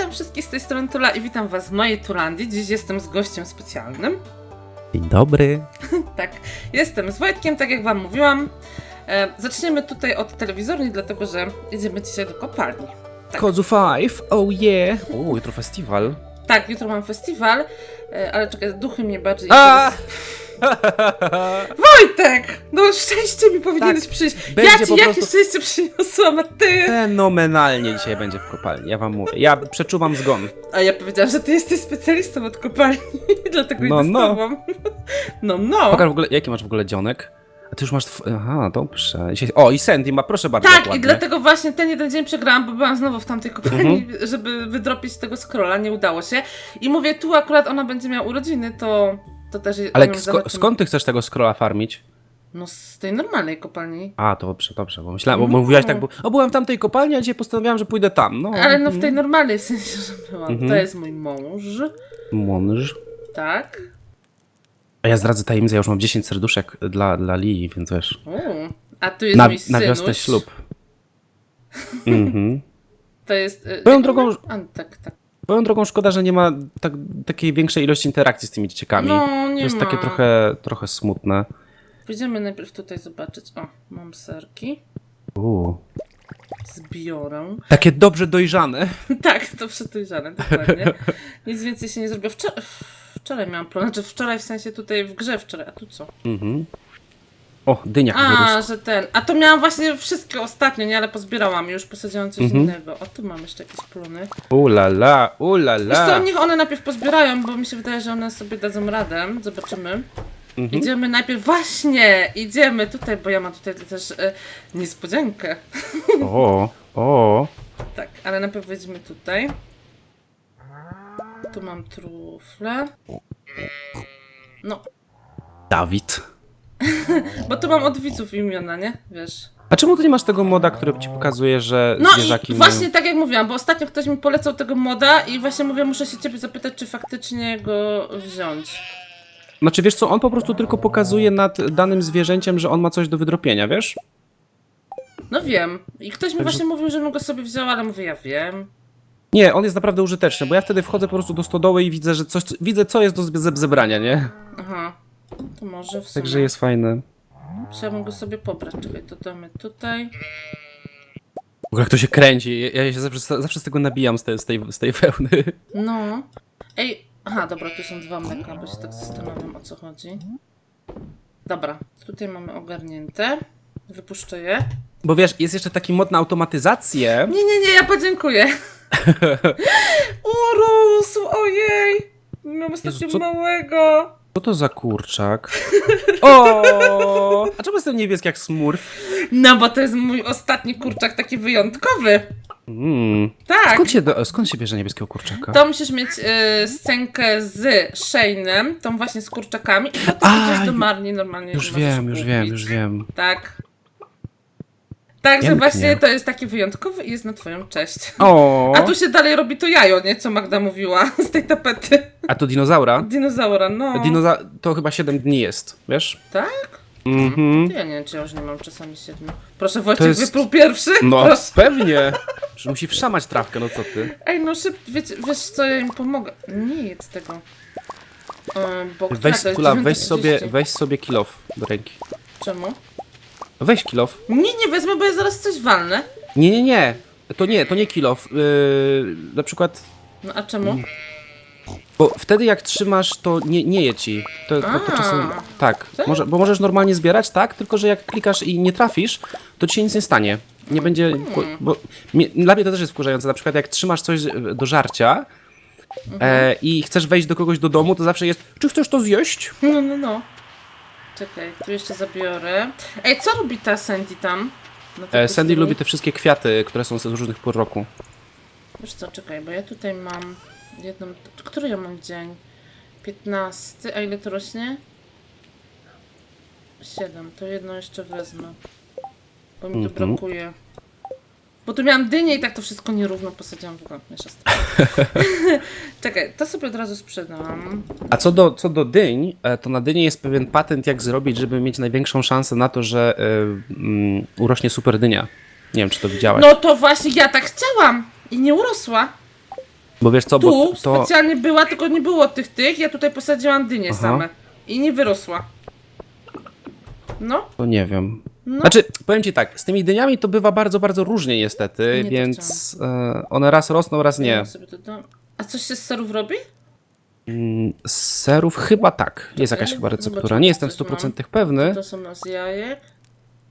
Witam wszystkich z tej strony Tula i witam was w mojej Tulandii. Dziś jestem z gościem specjalnym. Dzień dobry. Tak, jestem z Wojtkiem, tak jak wam mówiłam. E, zaczniemy tutaj od telewizorni, dlatego że jedziemy dzisiaj do kopalni. Tak. Kozu 5, oh yeah. O, jutro festiwal. Tak, jutro mam festiwal, e, ale czekaj, duchy mnie bardziej... A! Wojtek! No szczęście mi powinieneś Tak, przyjść. będzie Ja ci po prostu- szczęście przyniosłam, a ty... Fenomenalnie dzisiaj będzie w kopalni, ja wam mówię. Ja przeczuwam zgon. A ja powiedziałam, że ty jesteś specjalistą od kopalni, dlatego No, idę z no. tobą. No, no. Pokaż w ogóle, jaki masz w ogóle dzionek? A ty już masz... Tw... Aha, dobrze. Dzisiaj... O, i Sandy ma, proszę bardzo, Tak, i ładnie. dlatego właśnie ten jeden dzień przegrałam, bo byłam znowu w tamtej kopalni, Mhm. żeby wydropić tego scrolla, nie udało się. I mówię, tu akurat ona będzie miała urodziny, to, to też jej- Ale sko- zobaczymy. skąd ty chcesz tego scrolla farmić? No z tej normalnej kopalni. A, to dobrze, dobrze, bo myślałem, bo No. mówiłaś tak, bo o, byłem w tamtej kopalni, a dzisiaj postanowiłam, że pójdę tam, no. Ale no w tej normalnej w sensie, że byłam. Mhm. To jest mój mąż, Mąż. tak. A ja zdradzę tajemnicę, ja już mam 10 serduszek dla, dla Lii, więc wiesz. U, a tu jest Na, mój na synuś. wiosnę ślub. Mhm. To jest... jak drogą- A, tak, tak. Swoją drogą szkoda, że nie ma tak, takiej większej ilości interakcji z tymi dzieciakami. No, nie to jest ma. takie trochę, trochę smutne. Pójdziemy najpierw tutaj zobaczyć. O, mam serki. Uu. Zbiorę. Takie dobrze dojrzane. Tak, to przetujrzane, dokładnie. Nic więcej się nie zrobiło. Wczoraj, wczoraj miałam problem, znaczy wczoraj w sensie tutaj w grze wczoraj, a tu co? Mhm. O, dyniak A, wyrósł. że ten. A to miałam właśnie wszystkie ostatnio, nie, ale pozbierałam już, posadziłam coś Mhm. innego. O, tu mam jeszcze jakieś plony. Ulala, Wiesz co, niech one najpierw pozbierają, bo mi się wydaje, że one sobie dadzą radę. Zobaczymy. Mhm. Idziemy najpierw, właśnie, idziemy tutaj, bo ja mam tutaj też e, niespodziankę. O, o. Tak, ale najpierw wejdziemy tutaj. Tu mam trufle. No, Dawid. bo tu mam od widzów imiona, nie? Wiesz. A czemu ty nie masz tego moda, który ci pokazuje, że No zwierzaki i właśnie tak jak mówiłam, bo ostatnio ktoś mi polecał tego moda i właśnie mówię, muszę się ciebie zapytać, czy faktycznie go wziąć. Znaczy wiesz co, on po prostu tylko pokazuje nad danym zwierzęciem, że on ma coś do wydropienia, wiesz? No wiem. I ktoś mi Także- właśnie mówił, żebym go sobie wzięła, ale mówię, ja wiem. Nie, on jest naprawdę użyteczny, bo ja wtedy wchodzę po prostu do stodoły i widzę, że coś, widzę co jest do zebrania, nie? Aha. To może w sumie. Także jest fajny. Chciałabym go sobie pobrać. Czekaj, to damy tutaj. W ogóle jak to się kręci, ja ja się zawsze, zawsze z tego nabijam z tej, z tej, z tej wełny. No. Ej, aha, dobra, tu są dwa mleka, bo się tak zastanawiam o co chodzi. Dobra, tutaj mamy ogarnięte. Wypuszczę je. Bo wiesz, jest jeszcze taki mod na automatyzację. Nie, nie, nie, ja podziękuję. Urósł, ojej. Mam ostatnio Jezu, co- małego. Co to za kurczak? O! A czemu jestem niebieski jak smurf? No, bo to jest mój ostatni kurczak taki wyjątkowy. Mm. Tak. Skąd, się, do- skąd się bierze niebieskiego kurczaka? To musisz mieć y, scenkę z Shane'em, tą właśnie z kurczakami i potem A, idziesz do ju- Marni normalnie. Już możesz wiem, już wiem, kupić. już wiem. Tak. Także Pięknie. właśnie to jest taki wyjątkowy i jest na twoją cześć. O! A tu się dalej robi to jajo, nie? Co Magda mówiła z tej tapety. A to dinozaura? Dinozaura, no. Dinoza to chyba 7 dni jest, wiesz? Tak? Mhm. Ja nie wiem, czy ja już nie mam czasami siedmiu. Proszę, Wojciech jest- wypluł pierwszy. No, Proszę. pewnie. Że musi wszamać trawkę, no co ty? Ej, no szyb, wiecie, wiesz co, ja im pomogę. Nie jedz tego. Ym, bo Weź, kula, weź 9:30? sobie, weź sobie kilof do ręki. Czemu? Weź kilof. Nie, nie wezmę, bo ja zaraz coś walnę. Nie, nie, nie. To nie, to nie kilof. Yy, na przykład, No a czemu? bo wtedy jak trzymasz, to nie, nie je ci. To, to, to A. czasem, tak, może, bo możesz normalnie zbierać, tak? Tylko, że jak klikasz i nie trafisz, to ci się nic nie stanie. Nie będzie, bo, bo mnie, dla mnie to też jest wkurzające. Na przykład jak trzymasz coś e, do żarcia e, i chcesz wejść do kogoś do domu, to zawsze jest, czy chcesz to zjeść? No, no, no. Czekaj, tu jeszcze zabiorę. Ej, co robi ta Sandy tam? Na tej E, Sandy pustyni? lubi te wszystkie kwiaty, które są z różnych pór roku. Wiesz co, czekaj, bo ja tutaj mam jedną... Który ja mam dzień? 15, a ile to rośnie? 7, to jedno jeszcze wezmę. Bo mi tu Mhm. brakuje. Bo tu miałam dynię i tak to wszystko nierówno posadziłam w ogóle. Miesza z tym. Czekaj, to sobie od razu sprzedam. A co do, co do dyń, e, to na dyni jest pewien patent, jak zrobić, żeby mieć największą szansę na to, że e, mm, urośnie super dynia. Nie wiem, czy to widziałaś. No to właśnie ja tak chciałam i nie urosła. Bo wiesz co, Tu bo to... specjalnie była, tylko nie było tych tych. Ja tutaj posadziłam dynie Aha. same. I nie wyrosła. No, To nie wiem. no. Znaczy, powiem ci tak, z tymi dyniami to bywa bardzo, bardzo różnie niestety, Nie, to więc e, one raz rosną, raz nie. Ja sobie to dam. A coś się z serów robi? Mm, Z serów chyba tak. Jest jakaś chyba receptura. zobaczymy, Nie jestem coś mam. 100% pewny, To są z jajek.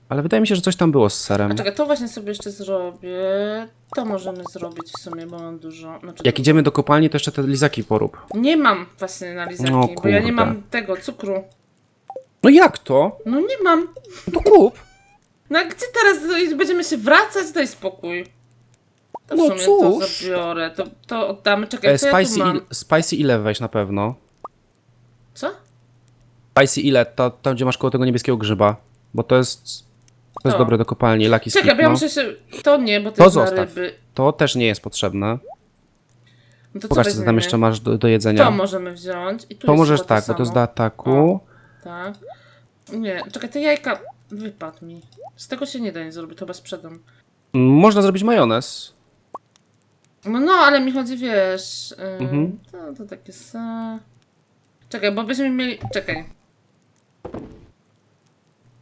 ale wydaje mi się, że coś tam było z serem. A czekaj, to właśnie sobie jeszcze zrobię. To możemy zrobić w sumie, bo mam dużo. Znaczy, Jak idziemy do kopalni, to jeszcze te lizaki porób. Nie mam właśnie na lizaki, No bo ja nie kurde. mam tego cukru. No jak to? No nie mam. No to kup. No a gdzie teraz będziemy się wracać? Daj spokój. To w No sumie to cóż. zabiorę. To, to oddamy. Czekaj, E, co ja tu spicy, mam? il, spicy ile weź na pewno. Co? Spicy ile, to tam gdzie masz koło tego niebieskiego grzyba. Bo to jest... To jest To. dobre do kopalni, Lucky Czekaj, Stick, bo ja no. muszę się... To nie, bo to, To jest na zostaw. ryby. To też nie jest potrzebne. No to Pokaż, co ty tam jeszcze masz do, do jedzenia. To możemy wziąć. I tu To jest możesz chyba tak, bo to jest do ataku. Tak. Nie, czekaj, te jajka... Wypadł mi. Z tego się nie da nic zrobić, to chyba sprzedam. Można zrobić majonez. No, no, ale mi chodzi, wiesz... Yy, Mhm. To, to takie se... Czekaj, bo byśmy mieli... Czekaj.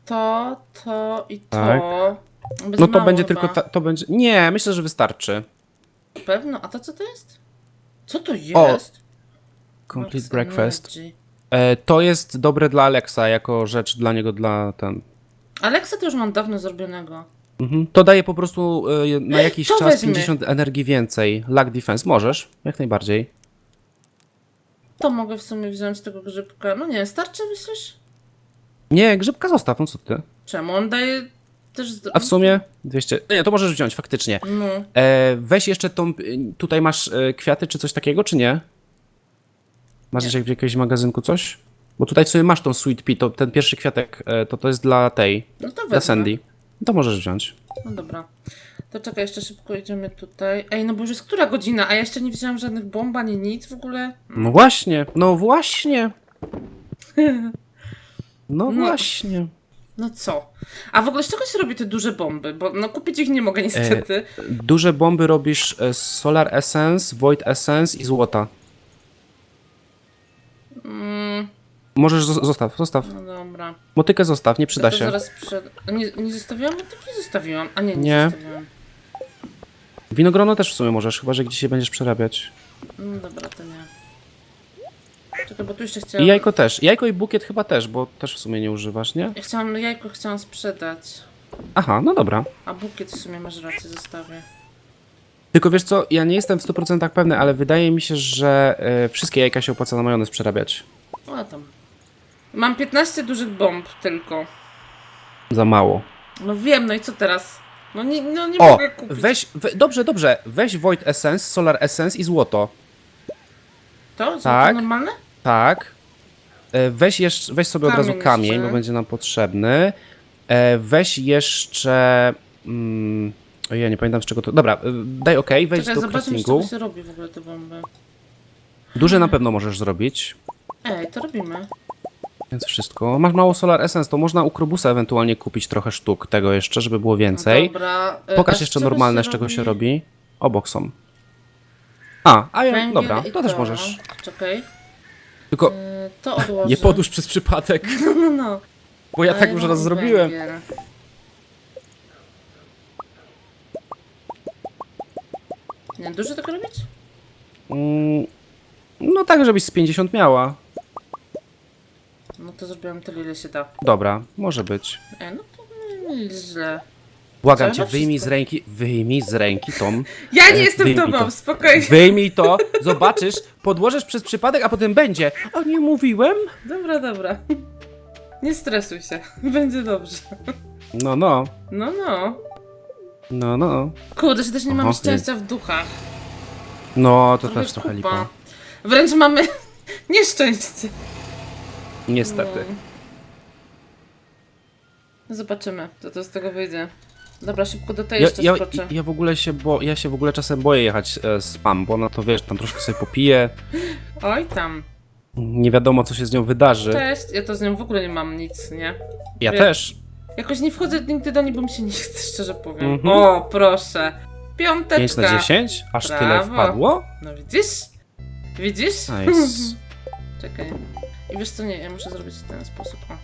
To, to i to. Tak. No to mało będzie chyba. tylko ta, to będzie. Nie, myślę, że wystarczy. Na pewno. A to co to jest? Co to O, jest? Complete Max breakfast. Energy. E, to jest dobre dla Alexa, jako rzecz dla niego, dla ten. Alexa to już mam dawno zrobionego. Mhm. To daje po prostu e, na jakiś To czas weźmy. 50 energii więcej. Lag defense możesz, jak najbardziej. To mogę w sumie wziąć tego grzybka. No nie, starczy myślisz? Nie, grzybka zostaw, no co ty. Czemu? On daje też... A w sumie 200. Nie, to możesz wziąć, faktycznie. No. E, weź jeszcze tą. Tutaj masz e, kwiaty czy coś takiego, czy nie? Masz gdzieś w jakimś magazynku coś? Bo tutaj sobie masz tą sweet pea, to ten pierwszy kwiatek, e, to to jest dla tej, No to dla. Sandy. To możesz wziąć. No dobra. To czekaj, jeszcze szybko idziemy tutaj. Ej, no bo już jest która godzina, a ja jeszcze nie wziąłam żadnych bomb, ani nic w ogóle. No właśnie, no właśnie. No właśnie. No co? A w ogóle z czego się robi te duże bomby? Bo no kupić ich nie mogę niestety. Duże bomby robisz e, z Solar Essence, Void Essence i złota. Możesz, zo- zostaw, zostaw. no dobra. Motykę zostaw, nie przyda to się. zaraz przed... Nie, nie zostawiłam? No nie zostawiłam. A nie, nie, Nie. zostawiłam. Winogrono też w sumie możesz, chyba że gdzieś się będziesz przerabiać. No dobra, to nie. Czekaj, bo tu jeszcze I chciałam... jajko też. Jajko i bukiet chyba też, bo też w sumie nie używasz, nie? Ja chciałam, jajko chciałam sprzedać. Aha, no dobra. A bukiet w sumie masz rację, zostawię. Tylko wiesz co, ja nie jestem w 100% pewny, ale wydaje mi się, że e, wszystkie jajka się opłaca na majonez przerabiać. O, tam. Mam 15 dużych bomb tylko. Za mało. No wiem, no i co teraz? No nie, no nie O, mogę kupić. weź, we, dobrze, dobrze, weź Void Essence, Solar Essence i złoto. To? Co, Tak. to normalne? Tak. E, Weź, jeszcze, weź sobie od Kamień razu kamień, jeszcze. bo będzie nam potrzebny. E, Weź jeszcze... Mm, ojej, ja nie pamiętam z czego to... Dobra, e, daj OK, wejdź Czekaj, do zobaczmy, craftingu. czego się robi w ogóle te bomby. Duże na pewno możesz zrobić, Ej, to robimy. Więc wszystko. Masz mało Solar Essence, to można u Krobusa ewentualnie kupić trochę sztuk tego jeszcze, żeby było więcej. Dobra. e, a Pokaż z jeszcze czego normalne, z czego się robi. Obok są. A, a ja, Węgiel dobra, i to też możesz. Czekaj. Tylko E, to odłożę. nie podłóż przez przypadek, No, no, no. bo ja tak już raz zrobiłem. Nie, dużo tego robić? Mm, No tak, żebyś z 50 miała. No to zrobiłam tyle, ile się da. Dobra, może być. E, no to jest źle. Błagam cię, no wyjmij z wszystko. ręki, wyjmij z ręki Tom. Ja nie E, jestem wyjmij tobą, to. spokojnie. Wyjmij to, zobaczysz, podłożysz przez przypadek, a potem będzie. A nie mówiłem? Dobra, dobra. Nie stresuj się, będzie dobrze. No, no, No, no. no, no. Kurde, że też nie mamy szczęścia w duchach. No, to też trochę kupa. lipa. Wręcz mamy nieszczęście. Niestety. No. Zobaczymy, co to z tego wyjdzie. Dobra, szybko do tej Ja, jeszcze ja, skoczę. ja w ogóle się bo, ja się w ogóle czasem boję jechać e, z PAM, bo no to wiesz, tam troszkę sobie popiję, Oj tam. nie wiadomo co się z nią wydarzy. Cześć, ja to z nią w ogóle nie mam nic, nie? Ja Wie- też. Jakoś nie wchodzę nigdy do niej, bo mi się nie chce, szczerze powiem. Mhm. O, proszę. Piąteczka. 5 na 10? Aż tyle Brawo. wpadło? No widzisz? Widzisz? Nice. Czekaj. I wiesz co, nie, ja muszę zrobić w ten sposób. O.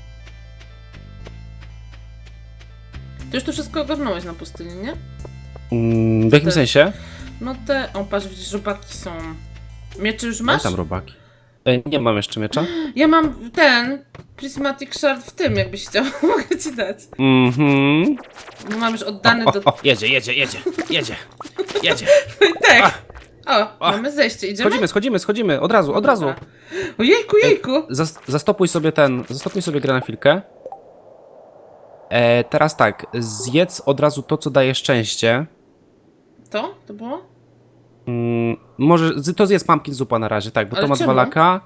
Ty już tu wszystko ogarnąłeś na pustyni, nie? Mm, w jakim Te- sensie? No te, o patrz, widzisz, robaki są. Miecze już masz? tam robaki. E, nie mam jeszcze miecza. Ja mam ten Prismatic Shard w tym, jakbyś chciał, mogę ci dać. Mhm. No mam już oddany O, do... o, jedzie, jedzie, jedzie, jedzie, jedzie. tak! O, A. mamy zejście, idziemy? Schodzimy, schodzimy, schodzimy, od razu, od razu. Dobra. Ojejku, jejku! Zas zastopuj sobie ten, zastopuj sobie grę na chwilkę. E, teraz tak, zjedz od razu to, co daje szczęście. To? To było? Mm, może, z- to zjedz pumpkin zupa na razie, tak, bo Ale to ma czemu? dwa laka.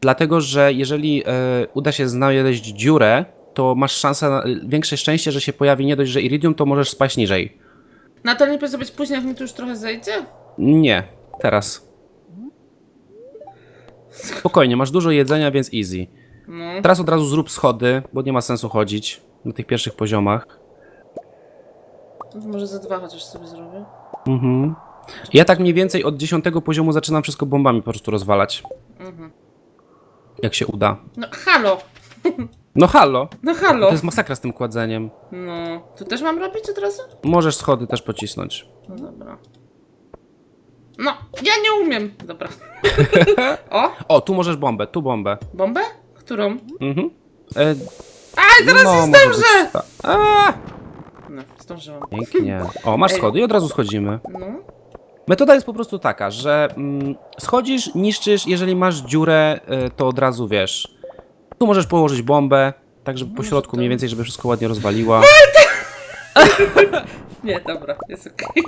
Dlatego, że jeżeli e, uda się znaleźć dziurę, to masz szansę na większe szczęście, że się pojawi nie dość, że iridium, to możesz spaść niżej. Na to nie powinno być później, jak mi tu już trochę zejdzie? Nie, teraz. Spokojnie, masz dużo jedzenia, więc easy. No. Teraz od razu zrób schody, bo nie ma sensu chodzić na tych pierwszych poziomach. Może ze dwa chociaż sobie zrobię. Mhm. Ja tak mniej więcej od 10 poziomu zaczynam wszystko bombami po prostu rozwalać. Mhm. Jak się uda. No halo! No halo! No halo! To jest masakra z tym kładzeniem. No. Tu też mam robić od razu? Możesz schody też pocisnąć. No dobra. No, ja nie umiem. Dobra. o, O, tu możesz bombę, tu bombę. bombę? Którą? Mhm. E, Aj, teraz no, nie może zdążę! być ta- A, No, zdążyłam. pięknie. O, masz schody i od razu schodzimy. No. Metoda jest po prostu taka, że mm, schodzisz, niszczysz, jeżeli masz dziurę, y, to od razu wiesz. Tu możesz położyć bombę, tak żeby po Może środku to- mniej więcej, żeby wszystko ładnie rozwaliła. Nie, dobra, jest okej.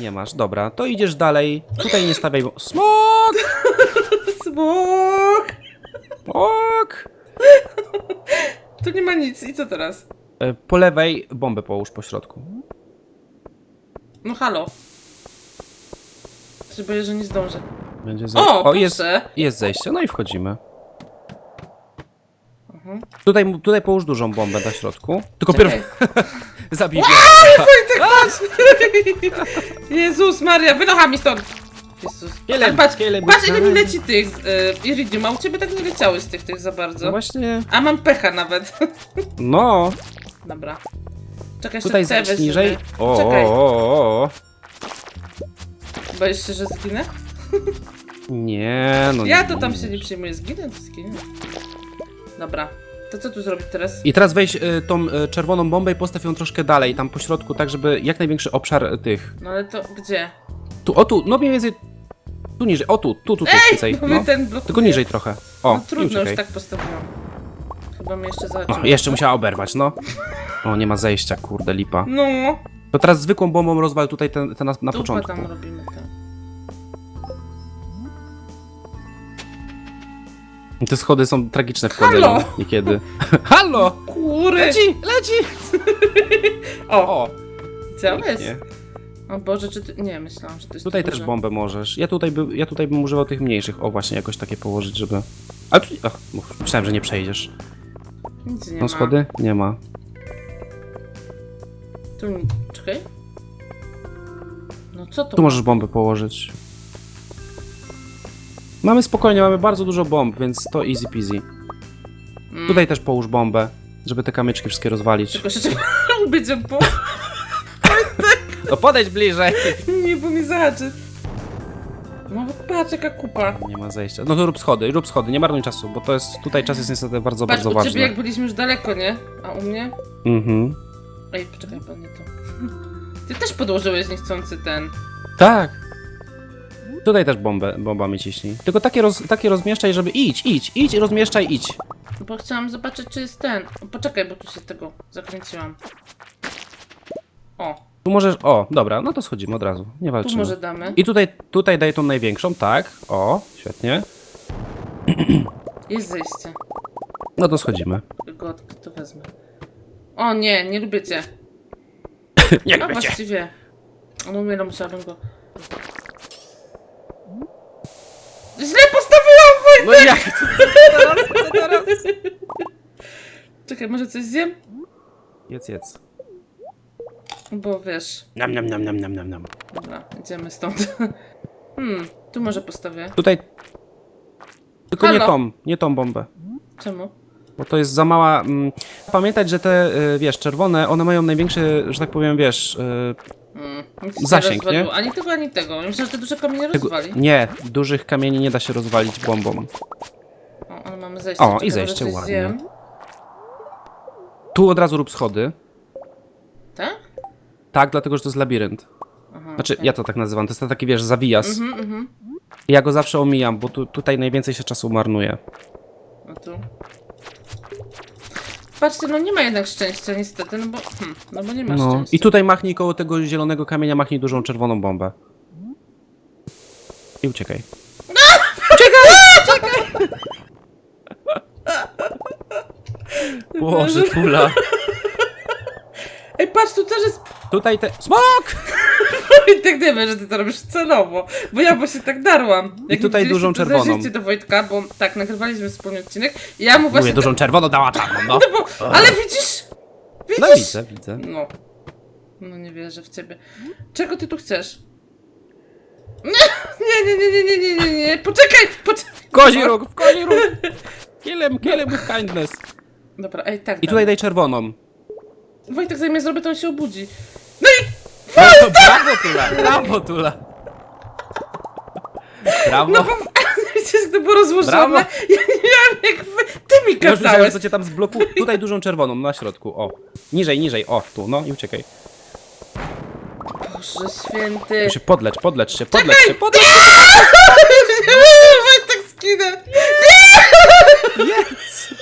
Nie masz, dobra, to idziesz dalej. Tutaj nie stawiaj. bo- Smok! Smok! Smok! Tu nie ma nic. I co teraz? Y, Po lewej bombę połóż po środku. No halo. Się boję, że nie zdążę. Będzie ze... O, o jest, proszę. jest zejście, no i wchodzimy. Mhm. Tutaj, tutaj połóż dużą bombę na środku. Tylko Czekaj. pierw zabij. Jezus Maria, wynocha mi stąd! Jezus. Kielem, Ale patrz, kielem, patrz ile mi kielem. leci tych y, iridium, a u ciebie tak nie leciały z tych, tych za bardzo. No właśnie. A mam pecha nawet. No, Dobra. Czekaj, jeszcze tutaj te weźmiemy. niżej. O, Czekaj, o, o, o. boisz się, że zginę? Nie, no ja nie to tam się nie przyjmuję, zginę, to zginę. Dobra, to co tu zrobić teraz? I teraz weź y, tą y, czerwoną bombę i postaw ją troszkę dalej, tam po środku, tak żeby jak największy obszar y, tych. No ale to gdzie? Tu, o tu, no mniej więcej. Tu niżej, o tu, tu, tu, tu więcej. Bo No. ten blokuje. Tylko niżej trochę. O, No i trudno, już uciekaj. tak postawiłam. Chyba mnie jeszcze. O, jeszcze musiała oberwać, no. O, nie ma zejścia, kurde, lipa. No, To teraz zwykłą bombą rozwal tutaj ten, ten na, na początku. tam robimy tak. Te schody są tragiczne w Halo! chodzeniu niekiedy. Halo! Kury! Leci, leci! O, O, chciałeś? pięknie. O Boże, czy ty... Nie, myślałam, że to jest Tutaj duże. też bombę możesz. Ja tutaj, by, ja tutaj bym używał tych mniejszych. O, właśnie jakoś takie położyć, żeby... A tu... Ach, mów, myślałem, że nie przejdziesz. Nic nie Są ma. schody? Nie ma. Tu. Czekaj. No co to? Tu możesz bombę położyć. Mamy spokojnie, mamy bardzo dużo bomb, więc to easy peasy. Mm. Tutaj też połóż bombę, żeby te kamyczki wszystkie rozwalić. Tylko że trzeba być po... No podejdź bliżej! Nie, bo mi zahaczy. No patrz, jaka kupa. Nie ma zejścia. No to rób schody, rób schody, nie marnuj czasu, bo to jest... Tutaj czas jest niestety bardzo, Patrz, bardzo u ciebie jak ważny. byliśmy już daleko, nie? A u mnie? Mhm. Ej, poczekaj, pan nie to. Ty też podłożyłeś niechcący ten. Tak. Tutaj też bombę, bombami ciśnij. Tylko takie, roz, takie rozmieszczaj, żeby idź, idź, idź, rozmieszczaj, idź. No Bo chciałam zobaczyć, czy jest ten. O, poczekaj, bo tu się tego zakręciłam. O, Tu możesz, o, dobra, no to schodzimy od razu, nie tu walczymy. może damy. I tutaj, tutaj daj tą największą, tak, o, świetnie. Jest zejście. No to schodzimy. Go to wezmę. O nie, nie lubię cię. Nie No lubię cię. właściwie. On umiera, musiałabym go... Źle postawiłam, Wojtek! No jak? Teraz? Co teraz? Czekaj, może coś zjem? Jedz, jedz. Bo wiesz, Nam, nam, nam, nam, nam, nam, nam. dobra, idziemy stąd. Hmm, tu może postawię. Tutaj... Tylko nie Halo? tą, nie tą bombę. Czemu? Bo to jest za mała... Mm, pamiętać, że te, y, wiesz, czerwone, one mają największy, że tak powiem, wiesz... Y, Nic się Zasięg, nie? rozwaliło. Ani tego, ani tego. Myślę, że te duże kamienie tego, rozwali. nie, dużych kamieni nie da się rozwalić bombą. O, ale mamy zejście. O, Czekaj, i może zejście, coś ładnie. zjem. Tu od razu rób schody. Tak? Tak, dlatego, że to jest labirynt. Aha, Znaczy, okej. ja to tak nazywam, to jest taki, wiesz, zawijas. Mhm, mhm. Ja go zawsze omijam, bo tu, tutaj najwięcej się czasu marnuje. No tu. Patrzcie, no nie ma jednak szczęścia niestety, no bo, hmm, no bo nie ma No, szczęścia. i tutaj machnij koło tego zielonego kamienia, machnij dużą czerwoną bombę. I uciekaj. Uciekaj! Boże, tula. Ej, patrz, tu też jest... Tutaj te... Smok! I tak że ty to robisz celowo, bo ja się tak darłam. Jak tutaj widzieliście, dużą czerwoną. Do Wojtka, bo tak, nagrywaliśmy wspólny odcinek i ja mu właśnie... Mówię, dużą czerwoną dała czarną, no. No bo, ale widzisz? Widzisz? No widzę, widzę. No. No nie wierzę w ciebie. Czego ty tu chcesz? Nie, nie, nie, nie, nie, nie, nie, nie, poczekaj, poczekaj. Kozi róg, w kozi róg! Kill him with kindness. Dobra, ej, tak. I tutaj daj czerwoną. Wojtek zajmie zrobię, to on się obudzi. No to brawo, Tula, brawo, Tula. Brawo. No bo jak to było rozłożone? Brawo. Ja nie miałam jak wy... Ty mi Ja już myślałem, kazałeś. co cię tam zblokuje. Tutaj dużą czerwoną, na środku, o. Niżej, niżej, o, tu, no i uciekaj. Boże święty. Tu się podlecz, podlecz się, podlecz się, podlecz Wojtek skinę. Jedz!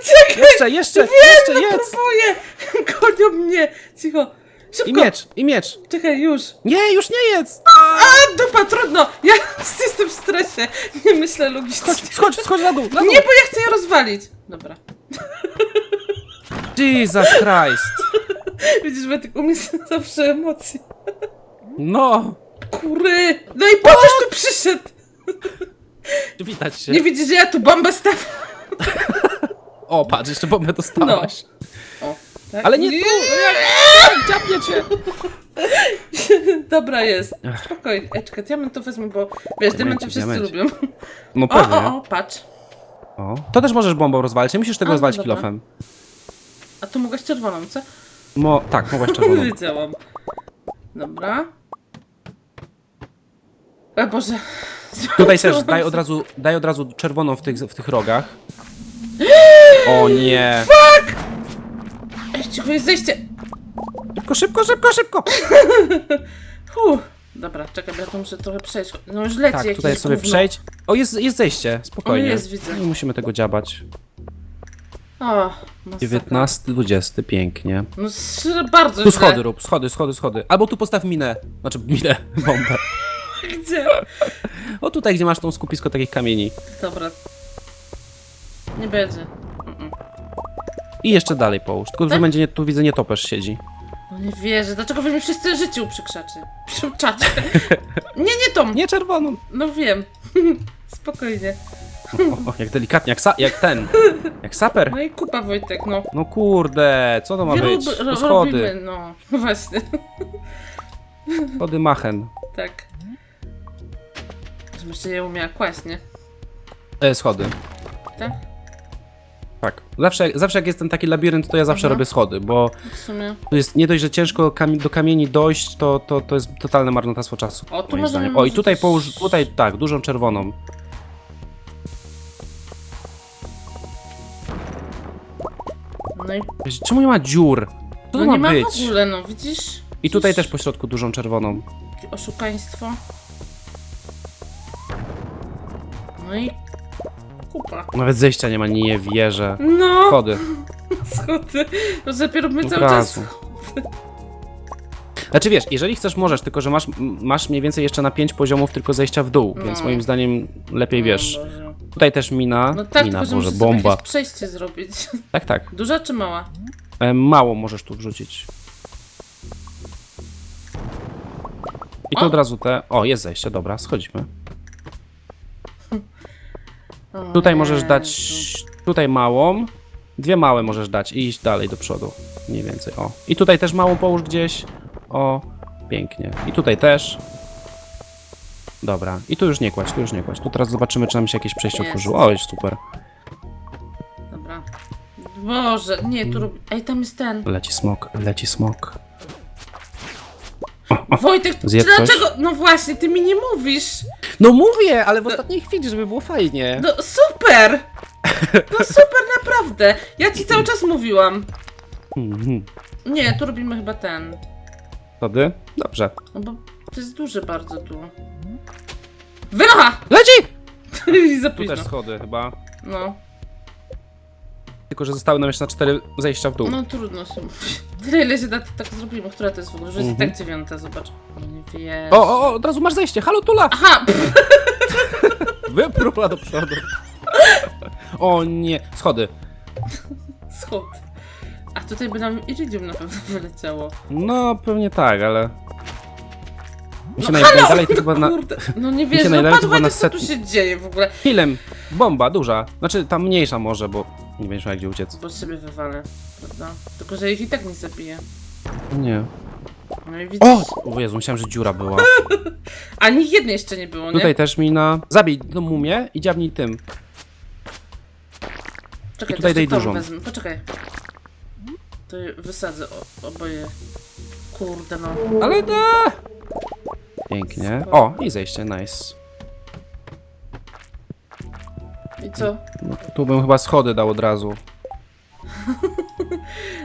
Uciekaj. Jeszcze, jeszcze, jeszcze, jedz! Próbuję. Gonią mnie. Cicho. Szybko. I miecz, i miecz. Czekaj, już. Nie, już nie jedz! A, dupa, trudno. Ja jestem w stresie. Nie myślę logicznie. Schodź, schodź na dół, na dół. Nie, bo ja chcę je rozwalić. Dobra. Jesus Christ. Widzisz, Wojtek, u mnie są zawsze emocje. No. Kury. No i po coś tu przyszedł? Widać się. Nie widzisz, że ja tu bombę stawiam? O, patrz, jeszcze bombę dostałaś. Tak? Ale nie tu! Jak dziabnie cię! Dobra jest. Spokojnie. Ej, czekaj, diament to wezmę, bo wiesz, diamenty wszyscy diamencie. lubią. No O, pewnie. o, o, patrz. O. To też możesz bombą rozwalić, nie musisz tego A, no rozwalić dobra. kilofem. A tu mogłaś czerwoną, co? Mo tak, mogłaś czerwoną. Wiedziałam. Dobra. O Boże. Tutaj też daj od razu, daj od razu czerwoną w tych, w tych rogach. O nie! Ej, cicho, jest zejście. Szybko, szybko, szybko, szybko! Dobra, czekaj, bo ja tu muszę trochę przejść. No już leci Tak, jakieś tutaj sobie gówno. przejdź. O, jest, jest zejście, spokojnie. O, jest, widzę. Nie musimy tego dziabać. O, masakra. 19, 20, pięknie. No bardzo Tu źle. schody rób, schody, schody, schody. Albo tu postaw minę. Znaczy minę, bombę. Gdzie? O tutaj, gdzie masz tą skupisko takich kamieni. Dobra. Nie będzie. I jeszcze dalej połóż. Tylko tu będzie, nie, tu widzę, nietoperz siedzi. No nie wierzę, dlaczego wy mi wszyscy życie uprzykrzacie? Przykrzacie. Nie, nie tą. Nie czerwoną. No wiem. Spokojnie. O, o, jak delikatnie, jak, sa, jak ten. Jak saper. No i kupa Wojtek, no. No kurde, co to ma Wielu być? To ro- schody. robimy, no. Właśnie, Schody machen. tak. Żebym jeszcze je umiała kłaść, nie? E, schody. Tak? Tak. Zawsze, zawsze jak jest ten taki labirynt, to ja zawsze Mhm. robię schody, bo W sumie. tu jest nie dość, że ciężko kami do kamieni dojść, to, to, to jest totalne marnotrawstwo czasu. O, tu moim możemy zdaniem. O, i tutaj połóż, tutaj tak, dużą czerwoną. No i Czemu nie ma dziur? Co no to ma nie ma być? w ogóle, no widzisz? I tutaj też po środku dużą czerwoną. Oszukaństwo. No i kupa. Nawet zejścia nie ma, nie wierzę. No, Schody. schody. No dopiero my Od cały czas. razu. Znaczy wiesz, jeżeli chcesz, możesz, tylko że masz, masz mniej więcej jeszcze na 5 poziomów tylko zejścia w dół, więc No. moim zdaniem lepiej wiesz. Boże. Tutaj też mina, No tak, mina, tylko że może muszę sobie bomba. jakieś przejście zrobić. Tak, tak. Duża czy mała? E, mało możesz tu wrzucić. I tu O! od razu te... O, jest zejście, dobra, schodzimy. Tutaj możesz dać... Tutaj małą. Dwie małe możesz dać i iść dalej do przodu. Mniej więcej, o. I tutaj też małą połóż gdzieś. O, pięknie. I tutaj też. Dobra. I tu już nie kładź, tu już nie kładź. Tu teraz zobaczymy, czy nam się jakieś przejście Jest. otworzyło. O, jest super. Dobra. Boże, nie, tu robi... Ej, tam jest ten. Leci smok, leci smok. Wojtek, Zjedz dlaczego... No właśnie, ty mi nie mówisz. No mówię, ale w ostatniej chwili, żeby było fajnie. No super! No super, naprawdę. Ja ci cały czas mówiłam. Mhm. Nie, tu robimy chyba ten. Wtedy? Dobrze. No bo to jest duży bardzo tu. Wynocha! Leci! I za Tu późno. też schody chyba. No, Tylko, że zostały nam jeszcze na cztery zejścia w dół. no trudno się. Tyle ile się da, to tak zrobimy. Która to jest w ogóle? Że jest Mhm. tak dziewiąta, zobacz. No nie wiesz. O, o, o, od razu masz zejście. Halo, Tula! Aha! Pff, Wypróba do przodu. O nie, schody. schod. A tutaj by nam iridium na pewno wyleciało. No, pewnie tak, ale... Mi się No naj- halo! najdalej to chyba na... Kurde, no nie się wiesz, no najlepiej patrz chyba na Wojtek, co tu się dzieje w ogóle. Hilem, bomba, duża. Znaczy, tam mniejsza może, bo nie będziesz miał gdzie uciec. Bo siebie wywalę, prawda? Tylko, że ich i tak nie zabije. Nie. No i widzisz. O! O Jezu, myślałem, że dziura była. Ani jednej jeszcze nie było, nie? Tutaj też mina. Zabij tą mumię i dziabnij tym. Czekaj, i tutaj daj dużą. Wezmę. Poczekaj. To je wysadzę o, oboje. Kurde no. Ale da! Pięknie. O, i zejście, nice. I co? No, tu bym chyba schody dał od razu.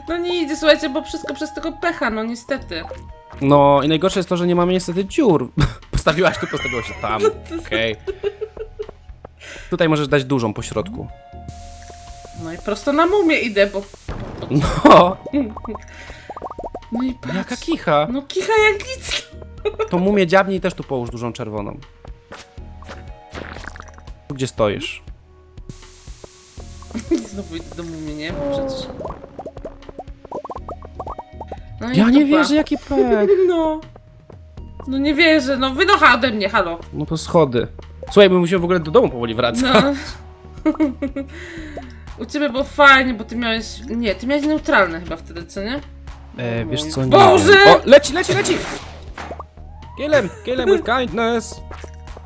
No nie idzie, słuchajcie, bo wszystko przez tego pecha, no niestety. No i najgorsze jest to, że nie mamy niestety dziur. Postawiłaś tu, postawiło się tam. Okej. Tutaj możesz dać dużą po środku. No i prosto na mumię idę, bo... No, No i patrz. jaka kicha. No kicha jak nic. To mumię dziabnij też tu połóż dużą czerwoną. Tu gdzie stoisz. Znowu do mumii, nie? Bo przecież... No i Ja nie dupa. wierzę, jaki pek. No. No nie wierzę, no wynocha ode mnie, halo. No to schody. Słuchaj, my musimy w ogóle do domu powoli wracać. No. U ciebie było fajnie, bo ty miałeś... Nie, ty miałeś neutralne chyba wtedy, co nie? E, wiesz co, nie Boże! wiem. O, leci, leci, leci! Kill him, kill him with kindness.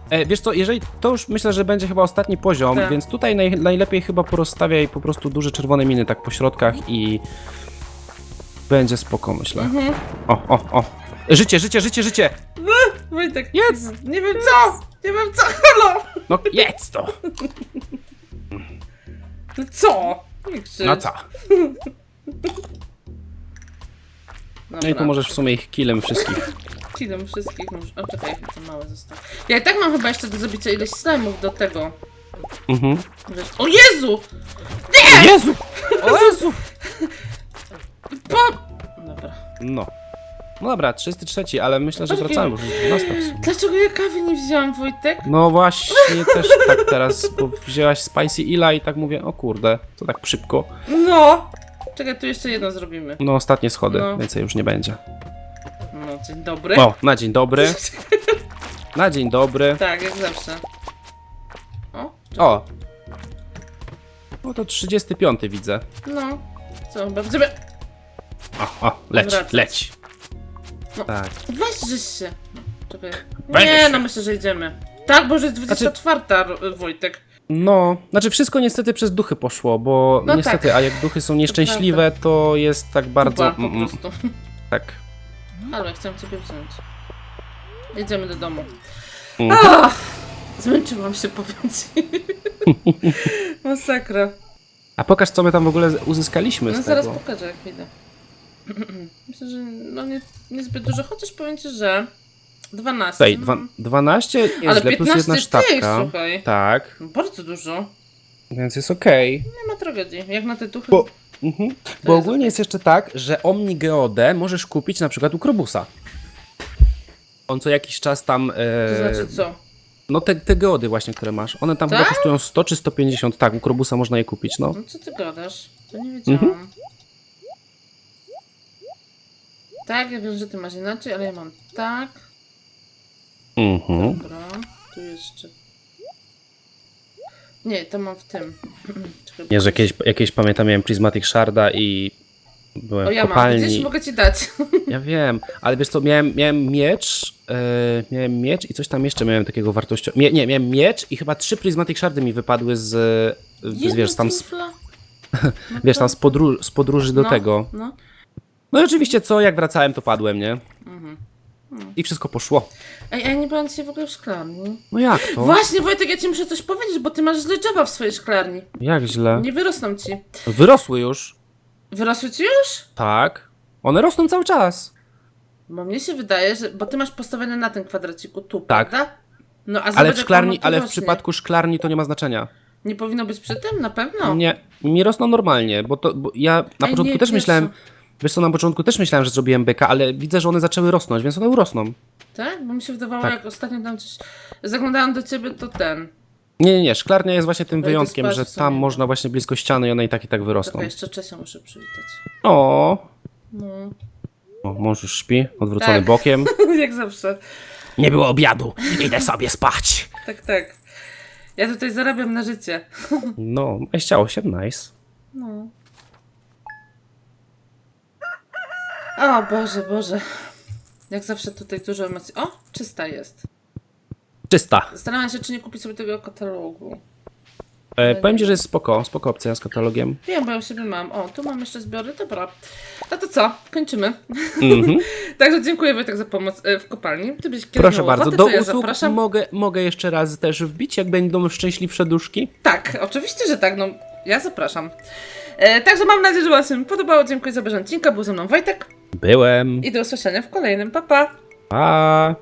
E, wiesz co, jeżeli to już myślę, że będzie chyba ostatni poziom, Tak. więc tutaj naj, najlepiej chyba porozstawiaj po prostu duże czerwone miny tak po środkach i będzie spoko, myślę. Mhm. O, o, o. Życie, życie, życie, życie! Wojtek, Jedz! nie wiem co! Nie wiem co, halo! No jedz to! No co? Nie krzycz. No co? Dobra. No i tu możesz w sumie ich killem wszystkich. Killem wszystkich może... O, czekaj, to małe zostało. Ja i tak mam chyba jeszcze do zabicia ileś slajmów do tego. Mhm. Wiesz- O Jezu! Jezu! O Jezu! Po... Dobra. No. No dobra, 33, ale myślę, że Okej. wracamy, już jest 12 w sumie. Dlaczego ja kawy nie wzięłam, Wojtek? No właśnie, też tak teraz, bo wzięłaś Spicy Ila i tak mówię, o kurde, to tak szybko. No! Czekaj, tu jeszcze jedno zrobimy. No ostatnie schody, No. więcej już nie będzie. No, dzień dobry. O, na dzień dobry. Na dzień dobry. Tak, jak zawsze. O, O! No to 35 widzę. no. Co, chyba będziemy... O, o, leć, Wracać. leć. No. Tak. Weź się. No, czekaj. Weź Nie, się. no myślę, że idziemy. Tak, bo już jest 24, Ro- Wojtek. No, znaczy wszystko niestety przez duchy poszło, bo No niestety, tak. a jak duchy są nieszczęśliwe, to jest tak bardzo... Kupa, po mm, mm, prostu. tak. Ale chciałam ciebie wziąć. Jedziemy do domu. Mhm. Ach, zmęczyłam się, powiem ci. Masakra. A pokaż, co my tam w ogóle uzyskaliśmy No z zaraz tego. pokażę, jak wyjdę. Myślę, że no nie, niezbyt dużo, chociaż powiem ci, że 12. Tutaj, no. dwa, 12 jest Ale plus 15 jedna tych, sztabka. słuchaj. Tak, No, Bardzo dużo. więc jest okej. Nie ma tragedii. Jak na te duchy. Bo, mhm. Bo jest ogólnie jest jeszcze tak, że Omni Geodę możesz kupić na przykład u Krobusa. On co jakiś czas tam. To E, znaczy co? no te, te geody właśnie, które masz. One tam chyba Tak? kosztują 100 czy 150. Tak, u Krobusa można je kupić, no. No co ty gadasz? To nie wiedziałam. Mhm. Tak, ja wiem, że ty masz inaczej, ale ja mam tak. Mhm. Dobra, tu jeszcze. Nie, to mam w tym. Nie, że jakieś, jakieś pamiętam, miałem Prismatic Sharda i byłem O, w ja mam, widzisz, mogę ci dać. Ja wiem, ale wiesz co, miałem, miałem miecz, e, miałem miecz i coś tam jeszcze miałem takiego wartościowego. Nie, nie, miałem miecz i chyba trzy Prismatic Shardy mi wypadły z, z wiesz, tam, z, wiesz, tam z, podróż, z podróży do no, tego. No. No i oczywiście co, jak wracałem, to padłem, nie? Mhm. I wszystko poszło. Ej, a ja nie byłam dzisiaj w ogóle w szklarni. No jak to? Właśnie, Wojtek, ja ci muszę coś powiedzieć, bo ty masz źle drzewa w swojej szklarni. Jak źle? Nie wyrosną ci. Wyrosły już. Wyrosły ci już? Tak. One rosną cały czas. Bo mnie się wydaje, że... Bo ty masz postawione na tym kwadraciku tu, Tak. prawda? No, a Ale zobacz, w jak szklarni, ono tu ale w rośnie. przypadku szklarni to nie ma znaczenia. Nie powinno być przy tym? Na pewno. Nie, mi rosną normalnie, bo to, bo ja na Ej, początku nie, też myślałem, wiesz co, na początku też myślałem, że zrobiłem byka, ale widzę, że one zaczęły rosnąć, więc one urosną. Tak? Bo mi się wydawało, Tak. jak ostatnio tam coś... Zaglądałam do ciebie, to ten... Nie, nie, nie, szklarnia jest właśnie tym wyjątkiem, że w sumie. tam można właśnie blisko ściany i one i tak i tak wyrosną. Czekaj, jeszcze Czesia muszę przywitać. O, No. o mąż już śpi, odwrócony Tak. bokiem. jak zawsze. Nie było obiadu, idę sobie spać. Tak, tak. Ja tutaj zarabiam na życie. No, chciało się, nice. No. O Boże, Boże. Jak zawsze tutaj dużo emocji. O, czysta jest. Czysta. Zastanawiam się, czy nie kupić sobie tego katalogu. E, powiem ci, że jest spoko, spoko opcja z katalogiem. Wiem, bo ja u siebie mam. O, tu mam jeszcze zbiory, dobra. No to co? Kończymy. Mhm. Także dziękuję Wojtek za pomoc e, w kopalni. Ty byś kiedyś Proszę miał bardzo, ochotę, do to ja usług zapraszam. mogę, mogę jeszcze raz też wbić, jak będą szczęśliwsze duszki? Tak, oczywiście, że tak. No, ja zapraszam. E, także mam nadzieję, że Wam się podobało. Dziękuję za obejrzenie odcinka. Był ze mną Wojtek Byłem. i do usłyszenia w kolejnym. Pa, pa! Pa.